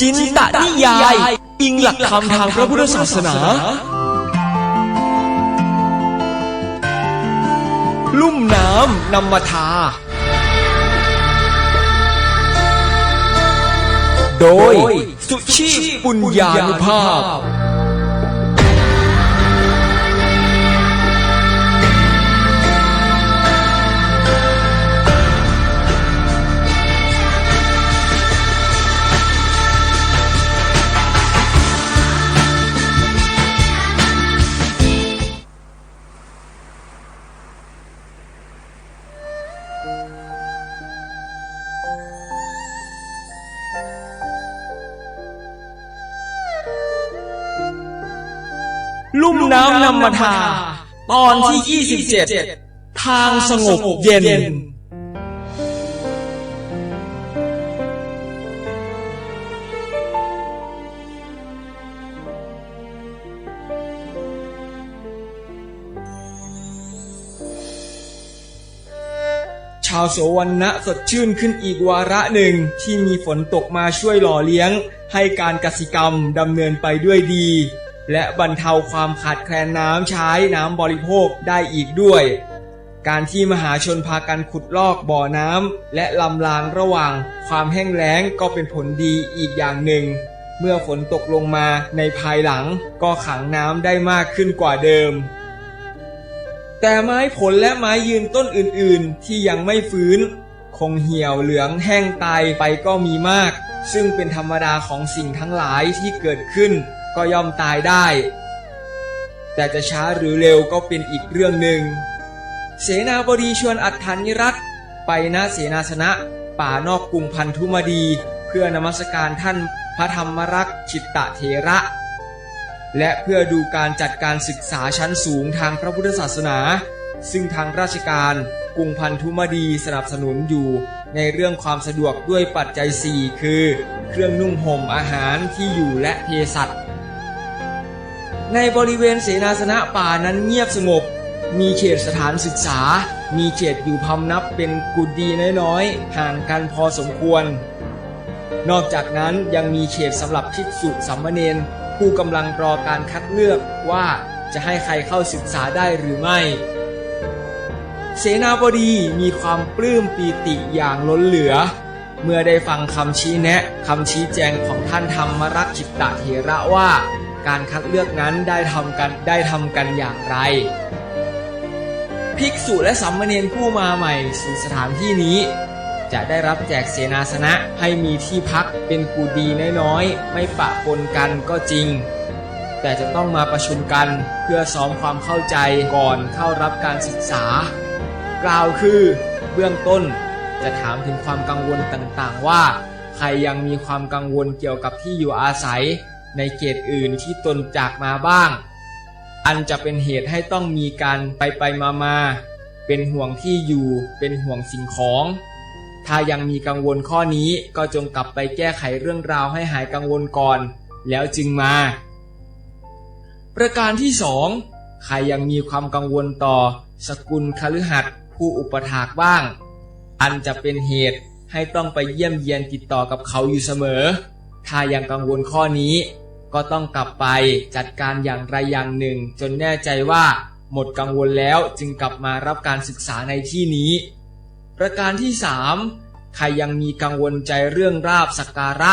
จินตนิยาย อิงหลักธรรมทางพระพุทธศาสนา ลุ่มน้ำนำมาทา โดย สุชีปุญญานุภาพำมาทาตอนที่ 27 ทางสงบเย็น ชาวโสวันนะสดชื่นขึ้นอีกวาระหนึ่งที่มีฝนตกมาช่วยหล่อเลี้ยง ให้การกสิกรรมดำเนินไปด้วยดี และบรรเทาความขาดแคลนน้ำใช้น้ำบริโภคได้อีกด้วย การที่มหาชนพากันขุดลอกบ่อน้ำและลำรางระหว่าง ความแห้งแล้งก็เป็นผลดีอีกอย่างหนึ่ง เมื่อฝนตกลงมาในภายหลังก็ขังน้ำได้มากขึ้นกว่าเดิม แต่ไม้ผลและไม้ยืนต้นอื่นๆ ที่ยังไม่ฟื้น คงเหี่ยวเหลืองแห้งตายไปก็มีมาก ซึ่งเป็นธรรมดาของสิ่งทั้งหลายที่เกิดขึ้น ก็ย่อมตายได้ แต่จะช้าหรือเร็วก็เป็นอีกเรื่องหนึ่ง เสนาบดีชวนอัฏฐานิรัตน์ไปณเสนาสนะป่านอกกรุงพันธุมาดี เพื่อนมัสการท่านพระธรรมรักษ์จิตตะเถระ และเพื่อดูการจัดการศึกษาชั้นสูงทางพระพุทธศาสนา ซึ่งทางราชการกรุงพันธุมาดีสนับสนุนอยู่ในเรื่องความสะดวกด้วยปัจจัย 4 คือ เครื่องนุ่งห่มอาหารที่อยู่และเภสัช ในบริเวณเสนาสนะป่านั้นเงียบสงบ มีเขตสถานศึกษา มีเขตอยู่พำนับเป็นกุฏิน้อยๆ ห่างกันพอสมควร นอกจากนั้นยังมีเขตสำหรับภิกษุสามมเณรผู้กำลังรอการคัดเลือกว่าจะให้ใครเข้าศึกษาได้หรือไม่ เสนาบดีมีความปลื้มปีติอย่างล้นเหลือ เมื่อได้ฟังคำชี้แนะคำชี้แจงของท่านธรรมรักษ์จิตตเถระว่า การคัดเลือกนั้นได้ทำกันได้ทำกันอย่างไร ภิกษุและสามเณรผู้มาใหม่สู่สถานที่นี้ จะได้รับแจกเสนาสนะให้มีที่พักเป็นกูดีน้อยๆ ไม่ปะปนกันก็จริง แต่จะต้องมาประชุมกันเพื่อซ้อมความเข้าใจก่อนเข้ารับการศึกษากล่าวคือเบื้องต้นจะถามถึงความกังวลต่างๆว่า ใครยังมีความกังวลเกี่ยวกับที่อยู่อาศัย ในเขตอื่นที่ตนจากมาบ้าง อันจะเป็นเหตุให้ต้องมีการไปไปมามาเป็นห่วงที่อยู่เป็นห่วงสิ่งของ ถ้ายังมีกังวลข้อนี้ก็จงกลับไปแก้ไขเรื่องราวให้หายกังวลก่อน แล้วจึงมา ประการที่สองใครยังมีความกังวลต่อ สกุลคฤหัสถ์ผู้อุปถากบ้าง อันจะเป็นเหตุให้ต้องไปเยี่ยมเยียนติดต่อกับเขาอยู่เสมอ ถ้ายังกังวลข้อนี้ ก็ต้องกลับไปจัดการอย่างไรอย่างหนึ่ง จนแน่ใจว่าหมดกังวลแล้วจึงกลับมารับการศึกษาในที่นี้ ประการที่สามใครยังมีกังวลใจเรื่องราบสักการะ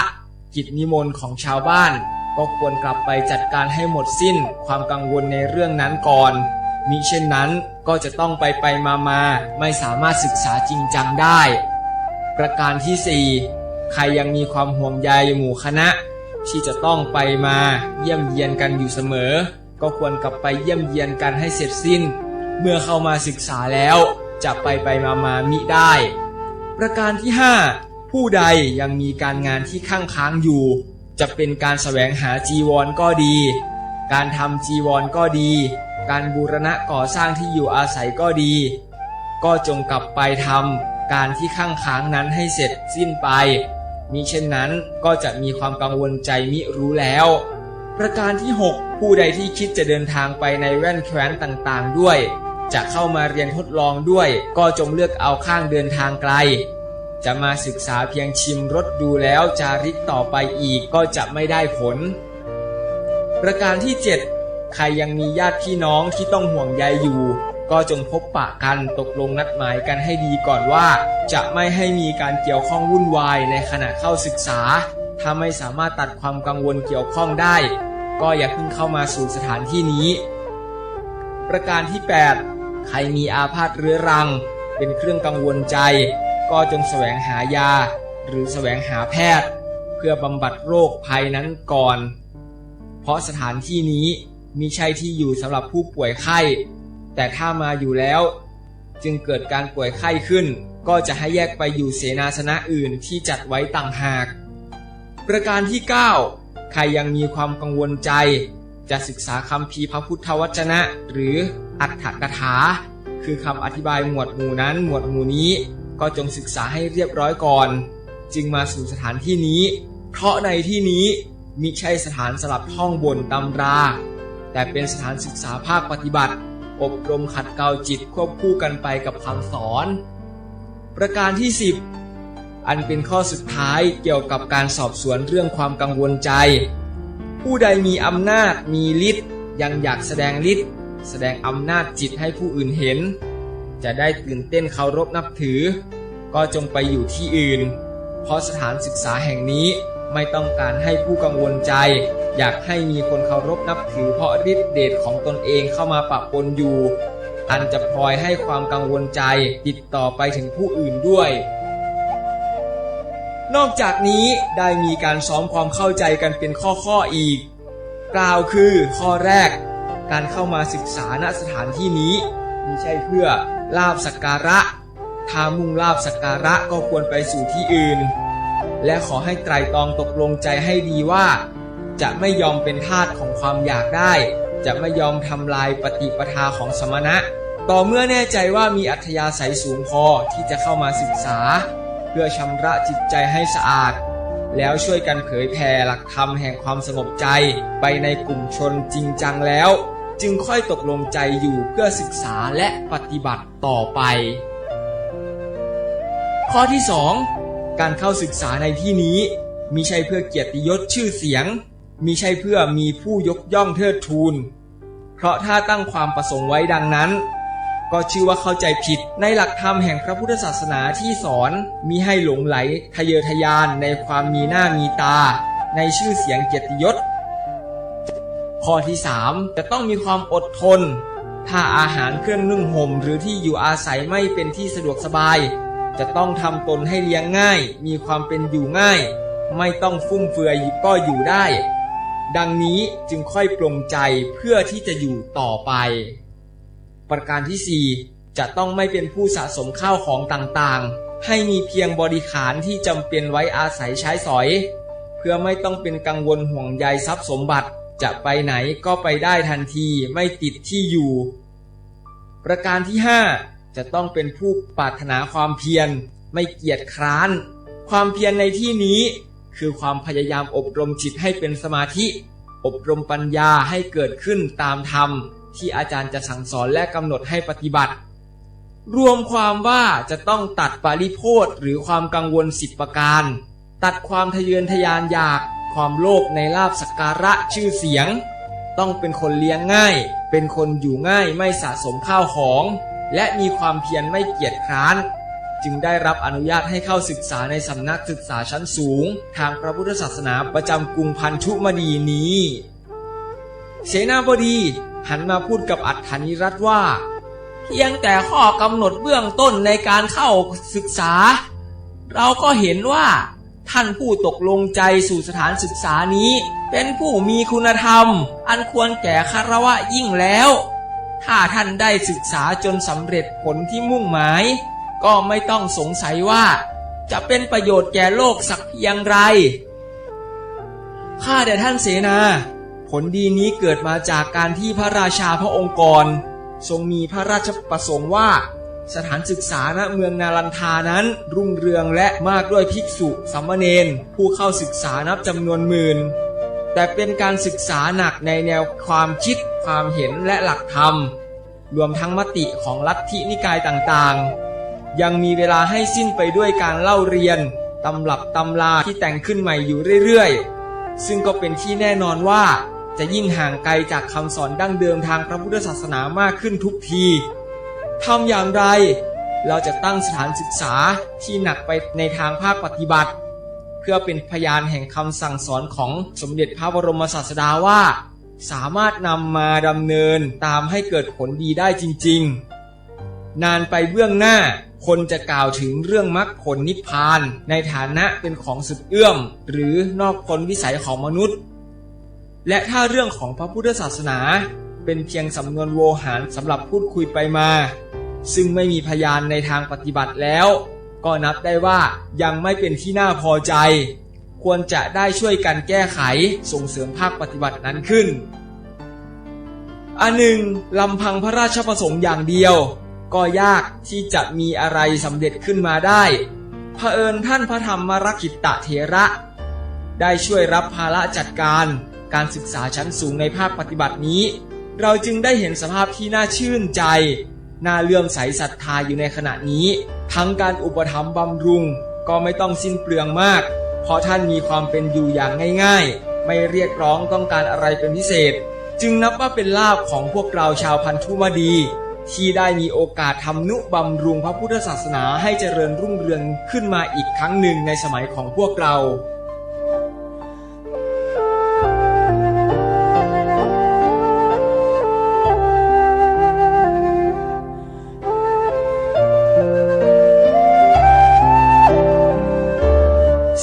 กิจนิมนต์ของชาวบ้าน ก็ควรกลับไปจัดการให้หมดสิ้นความกังวลในเรื่องนั้นก่อนมิเช่นนั้นก็จะต้องไปไปมามาไม่สามารถศึกษาจริงจังได้ ประการที่สี่ใครยังมีความห่วงใยหมู่คณะ ที่จะต้องไปมาเยี่ยมเยียนกันอยู่เสมอ ก็ควรกลับไปเยี่ยมเยียนกันให้เสร็จสิ้น เมื่อเข้ามาศึกษาแล้ว จะไปไปมามามิได้ ประการที่ 5 ผู้ใดยังมีการงานที่ข้างค้างอยู่ จะเป็นการแสวงหาจีวรก็ดี การทำจีวรก็ดี การบูรณะก่อสร้างที่อยู่อาศัยก็ดี ก็จงกลับไปทำการที่ข้างค้างนั้นให้เสร็จสิ้นไป มิเช่นนั้นก็จะมีความกังวลใจมิรู้แล้ว ประการที่ 6 ผู้ใดที่คิดจะเดินทางไปในแว่นแคว้นต่างๆ ด้วย จะเข้ามาเรียนทดลองด้วย ก็จงเลือกเอาข้างเดินทางไกล จะมาศึกษาเพียงชิมรสดูแล้วจาริกต่อไปอีกก็จะไม่ได้ผล ประการที่ 7 ใครยังมีญาติพี่น้องที่ต้องห่วงใยอยู่ ก็จงพบปะกันตกลงนัดหมายกันให้ดีก่อนว่า จะไม่ให้มีการเกี่ยวข้องวุ่นวายในขณะเข้าศึกษา ถ้าไม่สามารถตัดความกังวลเกี่ยวข้องได้ ก็อย่าเพิ่งเข้ามาสู่สถานที่นี้ ประการที่ 8 ใครมีอาพาธเรื้อรัง เป็นเครื่องกังวลใจ ก็จงแสวงหายา หรือแสวงหาแพทย์ เพื่อบำบัดโรคภัยนั้นก่อน เพราะสถานที่นี้มีใช่ที่อยู่สำหรับผู้ป่วยไข้ แต่ถ้ามาอยู่แล้ว จึงเกิดการป่วยไข้ขึ้น ก็จะให้แยกไปอยู่เสนาสนะอื่นที่จัดไว้ต่างหาก ประการที่ 9 ใครยังมีความกังวลใจ จะศึกษาคำพีพระพุทธวจนะ หรืออัตถกถา คือคำอธิบายหมวดหมู่นั้นหมวดหมู่นี้ ก็จงศึกษาให้เรียบร้อยก่อน จึงมาสู่สถานที่นี้ เพราะในที่นี้มิใช่สถานสลับท่องบนตำรา แต่เป็นสถานศึกษาภาคปฏิบัติ อบรมขัดเกลาจิตควบคู่กันไปกับคำสอน ประการที่ 10 อันเป็นข้อสุดท้ายเกี่ยวกับการสอบสวนเรื่องความกังวลใจ ผู้ใดมีอำนาจมีฤทธิ์ยังอยากแสดงฤทธิ์แสดงอำนาจจิตให้ผู้อื่นเห็น จะได้ตื่นเต้นเคารพนับถือ ก็จงไปอยู่ที่อื่น เพราะสถานศึกษาแห่งนี้ ไม่ต้องการให้ผู้กังวลใจ อยากให้มีคนเคารพนับถือเพราะฤทธิเดชของตนเองเข้ามาปะปนอยู่ อันจะพลอยให้ความกังวลใจติดต่อไปถึงผู้อื่นด้วย นอกจากนี้ได้มีการซ้อมความเข้าใจกันเป็นข้อๆอีก กล่าวคือข้อแรก การเข้ามาศึกษาณสถานที่นี้ไมิใช่เพื่อลาบสักการะ ถ้ามุ่งลาบสักการะก็ควรไปสู่ที่อื่น และขอให้ไตรตรองตกลงใจให้ดีว่า จะไม่ยอมเป็นทาสของความอยากได้ จะไม่ยอมทำลายปฏิปทาของสมณะ ต่อเมื่อแน่ใจว่ามีอัธยาศัยสูงพอที่จะเข้ามาศึกษา เพื่อชำระจิตใจให้สะอาด แล้วช่วยกันเผยแผ่หลักธรรมแห่งความสงบใจไปในกลุ่มชนจริงจังแล้ว จึงค่อยตกลงใจอยู่เพื่อศึกษาและปฏิบัติต่อไป ข้อที่ 2 การเข้าศึกษาในที่นี้มิใช่เพื่อเกียรติยศชื่อเสียงมิใช่เพื่อมีผู้ยกย่องเทิดทูน เพราะถ้าตั้งความประสงค์ไว้ดังนั้น ก็ชื่อว่าเข้าใจผิดในหลักธรรมแห่งพระพุทธศาสนาที่สอนมีให้หลงไหลทะเยอทะยานในความมีหน้ามีตา ในชื่อเสียงเกียรติยศ ข้อที่ 3 จะต้องมีความอดทน ถ้าอาหารเครื่องนึ่งห่มหรือที่อยู่อาศัยไม่เป็นที่สะดวกสบาย จะต้องทำตนให้เลี้ยงง่าย มีความเป็นอยู่ง่าย ไม่ต้องฟุ่มเฟือยก็อยู่ได้ ดังนี้จึงค่อยปลงใจเพื่อที่จะอยู่ต่อไป ประการที่ 4 จะต้องไม่เป็นผู้สะสมข้าวของต่างๆ ให้มีเพียงบริขารที่จำเป็นไว้อาศัยใช้สอย เพื่อไม่ต้องเป็นกังวลห่วงใยทรัพย์สมบัติ จะไปไหนก็ไปได้ทันทีไม่ติดที่อยู่ ประการที่ 5 จะต้องเป็นผู้ปรารถนาความเพียรไม่เกียจคร้าน ความเพียรในที่นี้ คือความพยายามอบรมจิตให้เป็นสมาธิ อบรมปัญญาให้เกิดขึ้นตามธรรม ที่อาจารย์จะสั่งสอนและกำหนดให้ปฏิบัติ รวมความว่าจะต้องตัดปาริโพธหรือความกังวลสิบประการ ตัดความทะเยอทะยานอยากความโลภในลาบสักการะชื่อเสียง ต้องเป็นคนเลี้ยงง่าย เป็นคนอยู่ง่ายไม่สะสมข้าวของ และมีความเพียรไม่เกียจคร้าน จึงได้รับอนุญาตให้เข้าศึกษาในสำนักศึกษาชั้นสูง ทางพระพุทธศาสนาประจำกรุงพันธุมดีนี้ เสนาบดีหันมาพูดกับอัฏฐานิรัตน์ว่า เพียงแต่ข้อกำหนดเบื้องต้นในการเข้าศึกษา เราก็เห็นว่า ท่านผู้ตกลงใจสู่สถานศึกษานี้ เป็นผู้มีคุณธรรม อันควรแก่คารวะยิ่งแล้ว ถ้าท่านได้ศึกษาจนสำเร็จผลที่มุ่งหมาย ก็ไม่ต้องสงสัยว่า จะเป็นประโยชน์แก่โลกสักเพียงไร ข้าแต่ท่านเสนา ผลดีนี้เกิดมาจากการที่พระราชาพระองค์กร ทรงมีพระราชประสงค์ว่า สถานศึกษาณเมืองนาลันทานั้นรุ่งเรืองและมากด้วยภิกษุสัมมเนนผู้เข้าศึกษานับจำนวนหมื่น แต่เป็นการศึกษาหนักในแนวความคิด ความเห็นและหลักธรรม รวมทั้งมติของลัทธินิกายต่างๆ ยังมีเวลาให้สิ้นไปด้วยการเล่าเรียนตำรับตำลาที่แต่งขึ้นใหม่อยู่เรื่อยๆ ซึ่งก็เป็นที่แน่นอนว่าจะยิ่งห่างไกลจากคำสอนดั้งเดิมทางพระพุทธศาสนามากขึ้นทุกทีทำอย่างไร เราจะตั้งสถานศึกษาที่หนักไปในทางภาคปฏิบัติ พื่อเป็นพยานแห่งคำสั่งสอนของสมเด็จพระบรมศาสดาว่า สามารถนำมาดำเนินตามให้เกิดผลดีได้จริง ๆ นานไปเบื้องหน้า คนจะกล่าวถึงเรื่องมรรคผลนิพพาน ในฐานะเป็นของสุดเอื้อม หรือนอกพ้นวิสัยของมนุษย์ และถ้าเรื่องของพระพุทธศาสนา เป็นเพียงสำนวนโวหารสำหรับพูดคุยไปมา ซึ่งไม่มีพยานในทางปฏิบัติแล้ว ก็นับได้ว่ายังไม่เป็นที่น่าพอใจ ควรจะได้ช่วยกันแก้ไขส่งเสริมภาคปฏิบัตินั้นขึ้น อันหนึ่งลำพังพระราชประสงค์อย่างเดียว ก็ยากที่จะมีอะไรสำเร็จขึ้นมาได้เผอิญท่านพระธรรมรักิตะเถระ ได้ช่วยรับภาระจัดการการศึกษาชั้นสูงในภาคปฏิบัตินี้ เราจึงได้เห็นสภาพที่น่าชื่นใจ น่าเลื่อมใสศรัทธาอยู่ในขณะนี้ ทั้งการอุปถัมภ์บำรุงก็ไม่ต้องสิ้นเปลืองมาก เพราะท่านมีความเป็นอยู่อย่างง่ายๆ ไม่เรียกร้องต้องการอะไรเป็นพิเศษ จึงนับว่าเป็นลาภของพวกเราชาวพันธุมดี ที่ได้มีโอกาสทำนุบำรุงพระพุทธศาสนาให้เจริญรุ่งเรืองขึ้นมาอีกครั้งหนึ่งในสมัยของพวกเรา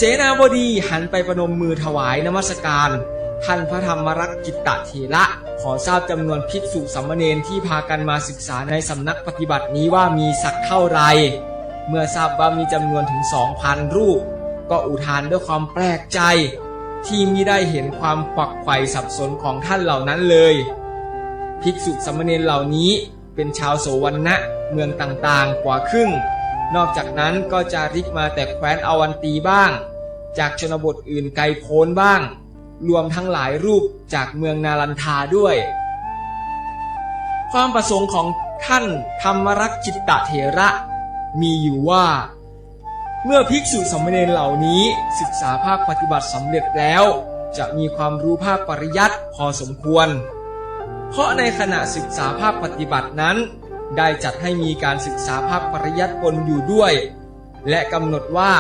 สนาบดีหันไปประนมมือถวายนมัสการ ท่านพระธรรมรักกิตตเถระขอทราบจำนวนภิกษุสามมเณรที่พากันมาศึกษาในสำนักปฏิบัตินี้ว่ามีสักเท่าไหรเมื่อทราบว่ามีจำนวนถึงสองพันรูป ก็อุทานด้วยความแปลกใจ ที่มิได้เห็นความขวักไขว่สับสนของท่านเหล่านั้นเลย ภิกษุสามเณรเหล่านี้เป็นชาวโสวรรณะเมืองต่างๆกว่าครึ่ง นอกจากนั้นก็จะริกมาแต่แคว้นอวันตีบ้าง จากชนบทอื่นไกลโพ้นบ้าง รวมทั้งหลายรูปจากเมืองนาลันทาด้วย ความประสงค์ของท่านธรรมรักจิตตเถระ มีอยู่ว่า เมื่อภิกษุสมเณรเหล่านี้ศึกษาภาคปฏิบัติสำเร็จแล้ว จะมีความรู้ภาคปริยัติพอสมควร เพราะในขณะศึกษาภาคปฏิบัตินั้น ได้จัดให้มีการศึกษาภาคปริยัติปนอยู่ด้วย และกำหนดว่า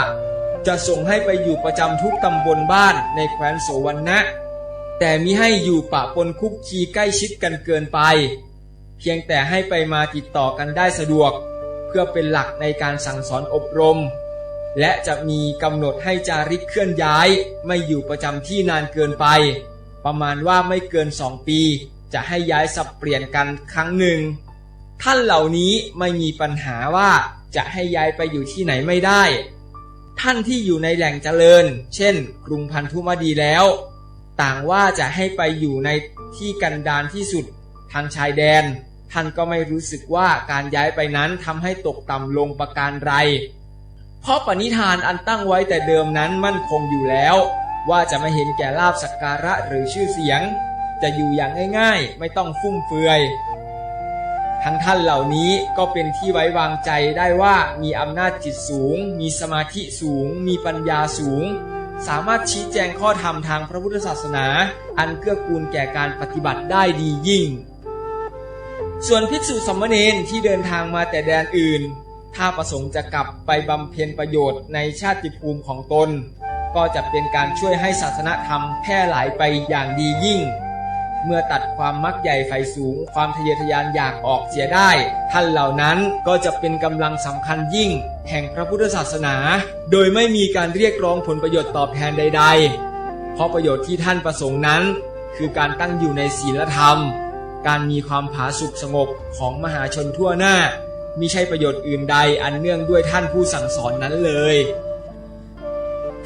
จะส่งให้ไปอยู่ประจำทุกตำบลบ้านในแคว้นโสวรรณะ แต่มิให้อยู่ปะปนคุกคีใกล้ชิดกันเกินไป เพียงแต่ให้ไปมาติดต่อกันได้สะดวก เพื่อเป็นหลักในการสั่งสอนอบรม และจะมีกำหนดให้จาริกเคลื่อนย้าย ไม่อยู่ประจำที่นานเกินไป ประมาณว่าไม่เกินสองปี จะให้ย้ายสับเปลี่ยนกันครั้งหนึ่ง ท่านเหล่านี้ไม่มีปัญหาว่าจะให้ย้ายไปอยู่ที่ไหนไม่ได้ ท่านที่อยู่ในแหล่งเจริญ เช่น กรุงพันธุมดีแล้ว ต่างว่าจะให้ไปอยู่ในที่กันดารที่สุดทางชายแดน ท่านก็ไม่รู้สึกว่าการย้ายไปนั้นทำให้ตกต่ำลงประการไร เพราะปณิธานอันตั้งไว้แต่เดิมนั้นมั่นคงอยู่แล้ว ว่าจะไม่เห็นแก่ลาบสักการะหรือชื่อเสียง จะอยู่อย่างง่าย ๆ ไม่ต้องฟุ่มเฟือย ทั้งท่านเหล่านี้ก็เป็นที่ไว้วางใจได้ว่ามีอำนาจจิตสูง มีสมาธิสูง มีปัญญาสูง สามารถชี้แจงข้อธรรมทางพระพุทธศาสนา อันเกื้อกูลแก่การปฏิบัติได้ดียิ่ง ส่วนภิกษุสมเณรที่เดินทางมาแต่แดนอื่น ถ้าประสงค์จะกลับไปบำเพ็ญประโยชน์ในชาติภูมิของตน ก็จะเป็นการช่วยให้ศาสนธรรมแพร่หลายไปอย่างดียิ่ง เมื่อตัดความมักใหญ่ไฟสูง ความทะเยอทะยานอยากออกเสียได้ ท่านเหล่านั้นก็จะเป็นกำลังสำคัญยิ่ง แห่งพระพุทธศาสนา โดยไม่มีการเรียกร้องผลประโยชน์ตอบแทนใด ๆ เพราะประโยชน์ที่ท่านประสงค์นั้น คือการตั้งอยู่ในศีลธรรม การมีความผาสุกสงบของมหาชนทั่วหน้ามิใช่ประโยชน์อื่นใดอันเนื่องด้วยท่านผู้สั่งสอนนั้นเลย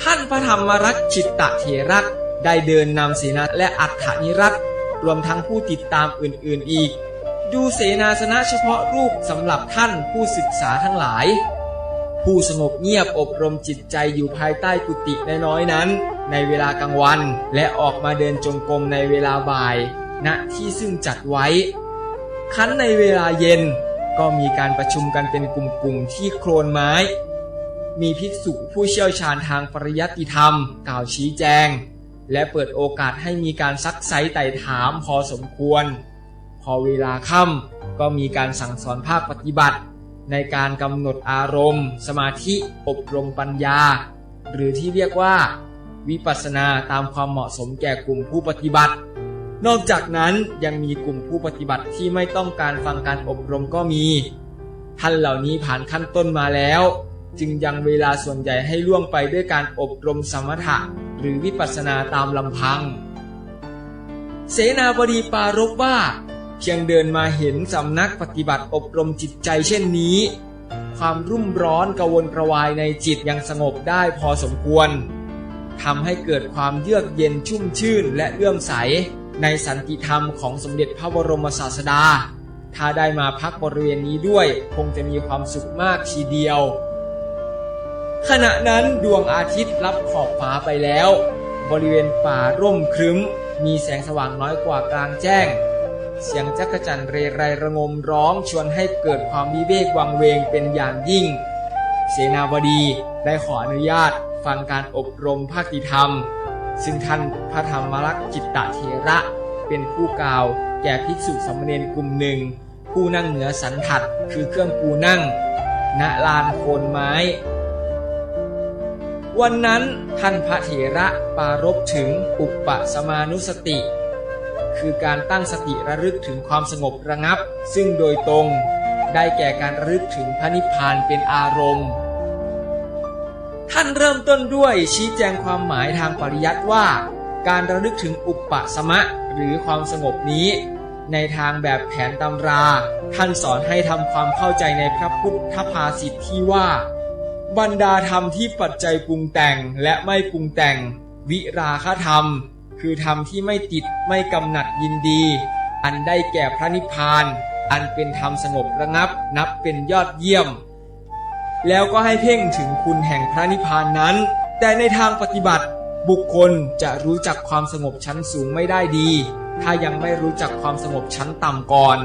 ท่านพระธรรมรักชิตตะเถระได้เดินนำเสนาและอัฏฐนิรัต รวมทั้งผู้ติดตามอื่นๆอีก ดูเสนาสนะเฉพาะรูปสำหรับท่านผู้ศึกษาทั้งหลาย ผู้สงบเงียบอบรมจิตใจอยู่ภายใต้กุฏิน้อยๆนั้น ในเวลากลางวันและออกมาเดินจงกรมในเวลาบ่าย ณที่ซึ่งจัดไว้ คันในเวลาเย็นก็มีการประชุมกันเป็นกลุ่มๆที่โคลนไม้ มีภิกษุผู้เชี่ยวชาญทางปริยัติธรรม กล่าวชี้แจง และเปิดโอกาสให้มีการซักไซไต่ถามพอสมควร พอเวลาค่ำก็มีการสั่งสอนภาคปฏิบัติ ในการกำหนดอารมณ์ สมาธิอบรมปัญญา หรือที่เรียกว่า วิปัสสนาตามความเหมาะสมแก่กลุ่มผู้ปฏิบัติ นอกจากนั้นยังมีกลุ่มผู้ปฏิบัติที่ไม่ต้องการฟังการอบรมก็มี ท่านเหล่านี้ผ่านขั้นต้นมาแล้ว จึงยังเวลาส่วนใหญ่ให้ล่วงไปด้วยการอบรมสมถะ รือวิปัสสนาตามลำพัง เสนาบดีปารบว่า เพียงเดินมาเห็นสำนักปฏิบัติอบรมจิตใจเช่นนี้ ความรุ่มร้อนกระวนกระวายในจิตยังสงบได้พอสมควรทำให้เกิดความเยือกเย็นชุ่มชื่นและเลื่อมใส ในสันติธรรมของสมเด็จพระบรมศาสดา ถ้าได้มาพักบริเวณนี้ด้วย คงจะมีความสุขมากทีเดียว ขณะนั้นดวงอาทิตย์รับขอบฟ้าไปแล้ว บริเวณป่าร่มครึ้ม มีแสงสว่างน้อยกว่ากลางแจ้ง เสียงจักรจันทร์เรไรระงมร้องชวนให้เกิดความวิเวกวังเวงเป็นอย่างยิ่ง เสนาบดีได้ขออนุญาตฟังการอบรมภาคติธรรม ซึ่งท่านพระธรรมรักษ์จิตตเถระเป็นผู้กล่าวแก่ภิกษุสามเณรกลุ่มหนึ่ง ผู้นั่งเหนือสันถัดคือเครื่องปูนั่ง ณลานโคนไม้ วันนั้นท่านพระเถระปารบถึงอุปปสมานุสติ คือการตั้งสติระลึกถึงความสงบระงับ ซึ่งโดยตรงได้แก่การระลึกถึงพระนิพพานเป็นอารมณ์ ท่านเริ่มต้นด้วยชี้แจงความหมายทางปริยัติว่า การระลึกถึงอุปปสมะหรือความสงบนี้ ในทางแบบแผนตำรา ท่านสอนให้ทำความเข้าใจในพระพุทธภาษิตที่ว่า บรรดาธรรมที่ปัจจัยปรุงแต่งและไม่ปรุงแต่ง วิราคธรรม คือธรรมที่ไม่ติดไม่กำหนัดยินดี อันได้แก่พระนิพพาน อันเป็นธรรมสงบระงับนับเป็นยอดเยี่ยม แล้วก็ให้เพ่งถึงคุณแห่งพระนิพพานนั้น แต่ในทางปฏิบัติ บุคคลจะรู้จักความสงบชั้นสูงไม่ได้ดี ถ้ายังไม่รู้จักความสงบชั้นต่ำก่อน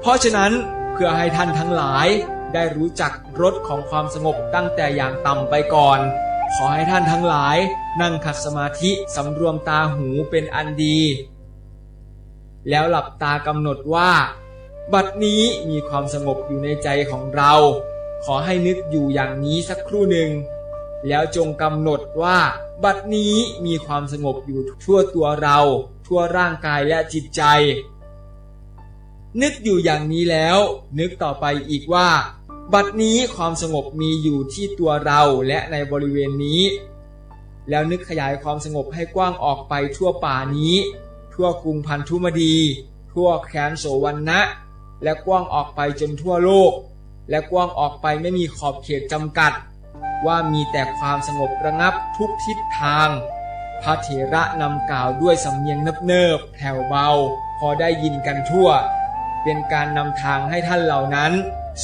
เพราะฉะนั้นเพื่อให้ท่านทั้งหลาย ได้รู้จักรสของความสงบตั้งแต่อย่างต่ำไปก่อน ขอให้ท่านทั้งหลาย นั่งขัดสมาธิสำรวมตาหูเป็นอันดี แล้วหลับตากำหนดว่า บัดนี้มีความสงบอยู่ในใจของเรา ขอให้นึกอยู่อย่างนี้สักครู่หนึ่ง แล้วจงกำหนดว่า บัดนี้มีความสงบอยู่ทั่วตัวเรา ทั่วร่างกายและจิตใจนึกอยู่อย่างนี้แล้ว นึกต่อไปอีกว่า บัดนี้ความสงบมีอยู่ที่ตัวเราและในบริเวณนี้ แล้วนึกขยายความสงบให้กว้างออกไปทั่วป่านี้ ทั่วกรุงพันธุมดี ทั่วแคว้นโสวันนะและกว้างออกไปจนทั่วโลก และกว้างออกไปไม่มีขอบเขตจำกัด ว่ามีแต่ความสงบระงับทุกทิศทาง พระเถระนำกล่าวด้วยสำเนียงเนิบๆแผ่วเบา พอได้ยินกันทั่ว เป็นการนำทางให้ท่านเหล่านั้น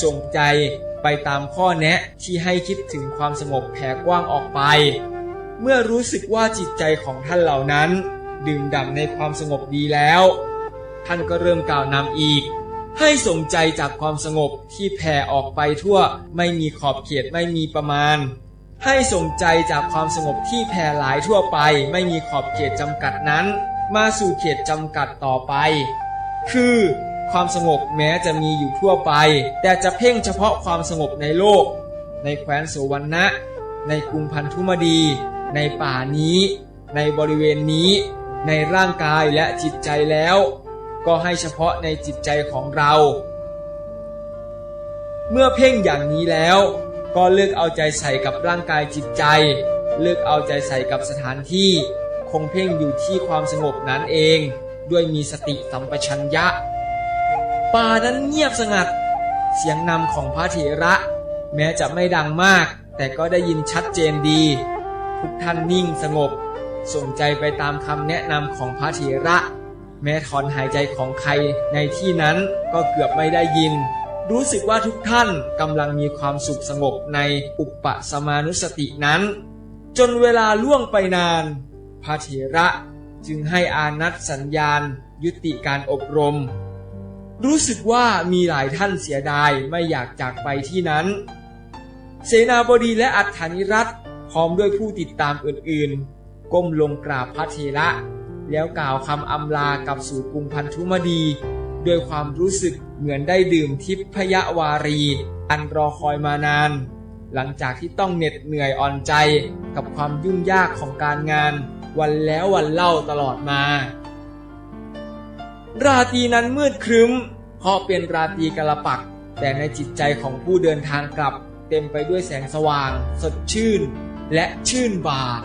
ส่งใจไปตามข้อแนะที่ให้คิดถึงความสงบแผ่กว้างออกไป เมื่อรู้สึกว่าจิตใจของท่านเหล่านั้น ดื่มด่ำในความสงบดีแล้ว ท่านก็เริ่มกล่าวนำอีก ให้สนใจจากความสงบที่แผ่ออกไปทั่ว ไม่มีขอบเขตไม่มีประมาณ ให้สนใจจากความสงบที่แผ่หลายทั่วไป ไม่มีขอบเขตจำกัดนั้น มาสู่เขตจำกัดต่อไป คือ ความสงบแม้จะมีอยู่ทั่วไป แต่จะเพ่งเฉพาะความสงบในโลก ในแคว้นโสวรรณะ ในกรุงพันธุมดี ในป่านี้ ในบริเวณนี้ ในร่างกายและจิตใจแล้ว ก็ให้เฉพาะในจิตใจของเรา เมื่อเพ่งอย่างนี้แล้ว ก็เลิกเอาใจใส่กับร่างกายจิตใจ เลิกเอาใจใส่กับสถานที่ คงเพ่งอยู่ที่ความสงบนั้นเอง ด้วยมีสติสัมปชัญญะ ป่านั้นเงียบสงัด เสียงนำของพระเถระ แม้จะไม่ดังมาก แต่ก็ได้ยินชัดเจนดี ทุกท่านนิ่งสงบ สนใจไปตามคำแนะนำของพระเถระ แม้ถอนหายใจของใครในที่นั้นก็เกือบไม่ได้ยิน รู้สึกว่าทุกท่านกำลังมีความสุขสงบในอุปปสมานุสตินั้น จนเวลาล่วงไปนาน พระเถระจึงให้อานัตสัญญาณ ยุติการอบรม รู้สึกว่ามีหลายท่านเสียดายไม่อยากจากไปที่นั้น เสนาบดีและอัฏฐานิรัตพร้อมด้วยผู้ติดตามอื่นๆ ก้มลงกราบพระเทระ แล้วกล่าวคำอำลากับสู่กรุงพันธุมดี ด้วยความรู้สึกเหมือนได้ดื่มทิพยวารี อันรอคอยมานาน หลังจากที่ต้องเหน็ดเหนื่อยอ่อนใจกับความยุ่งยากของการงาน วันแล้ววันเล่าตลอดมา ราตรีนั้นมืดครึ้ม เพราะเป็นราตรีกระปัก แต่ในจิตใจของผู้เดินทางกลับ เต็มไปด้วยแสงสว่าง สดชื่น และชื่นบาน